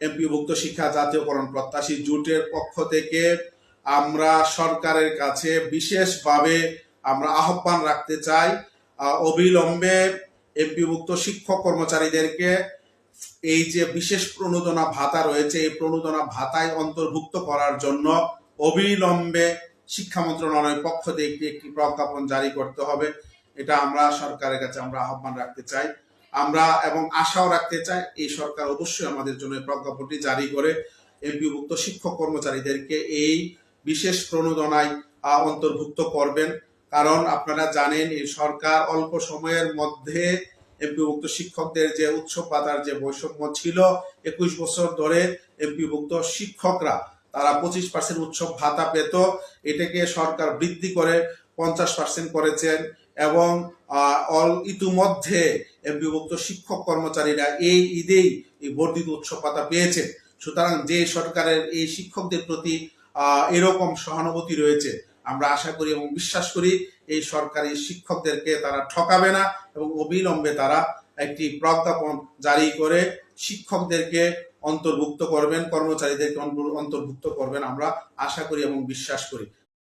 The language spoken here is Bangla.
এমপিভুক্ত শিক্ষা, জাতীয়করণ প্রত্যাশী জোটের পক্ষ থেকে আমরা সরকারের কাছে বিশেষভাবে আমরা আহ্বান রাখতে চাই অবিলম্বে এমপিভুক্ত শিক্ষক কর্মচারীদেরকে এই যে বিশেষ প্রণোদনা ভাতা রয়েছে, এই প্রণোদনা ভাতায় অন্তর্ভুক্ত করার জন্য অবিলম্বে শিক্ষা মন্ত্রণালয়ের পক্ষ থেকে একটি প্রজ্ঞাপন জারি করতে হবে। এটা আমরা সরকারের কাছে আমরা আহ্বান রাখতে চাই। আমরা এবং আশাও রাখতে চাই এই সরকার অবশ্যই আমাদের জন্য প্রজ্ঞাপনটি জারি করে এমপিভুক্ত শিক্ষক কর্মচারীদেরকে এই বিশেষ প্রণোদনায় অন্তর্ভুক্ত করবেন। কারণ আপনারা জানেন, এই সরকার অল্প সময়ের মধ্যে এমপিভুক্ত শিক্ষকদের যে উৎসব পাতার যে বৈষম্য ছিল, একুশ বছর ধরে এমপিভুক্ত শিক্ষকরা তারা পঁচিশ পার্সেন্ট উৎসব ভাতা পেত, এটাকে সরকার বৃদ্ধি করে পঞ্চাশ পার্সেন্ট করেছেন এবং অল ইতিমধ্যে এমপিভুক্ত শিক্ষক কর্মচারীরা এই ঈদেই এই বর্ধিত উৎসব ভাতা পেয়েছে। সুতরাং যে সরকারের এই শিক্ষকদের প্রতি এরকম সহানুভূতি রয়েছে, আমরা আশা করি এবং বিশ্বাস করি এই সরকারি শিক্ষকদেরকে তারা ঠকাবে না এবং অবিলম্বে তারা একটি প্রজ্ঞাপন জারি করে শিক্ষকদেরকে অন্তর্ভুক্ত করবেন কর্মচারীদেরকে অন্তর্ভুক্ত করবেন আমরা আশা করি এবং বিশ্বাস করি।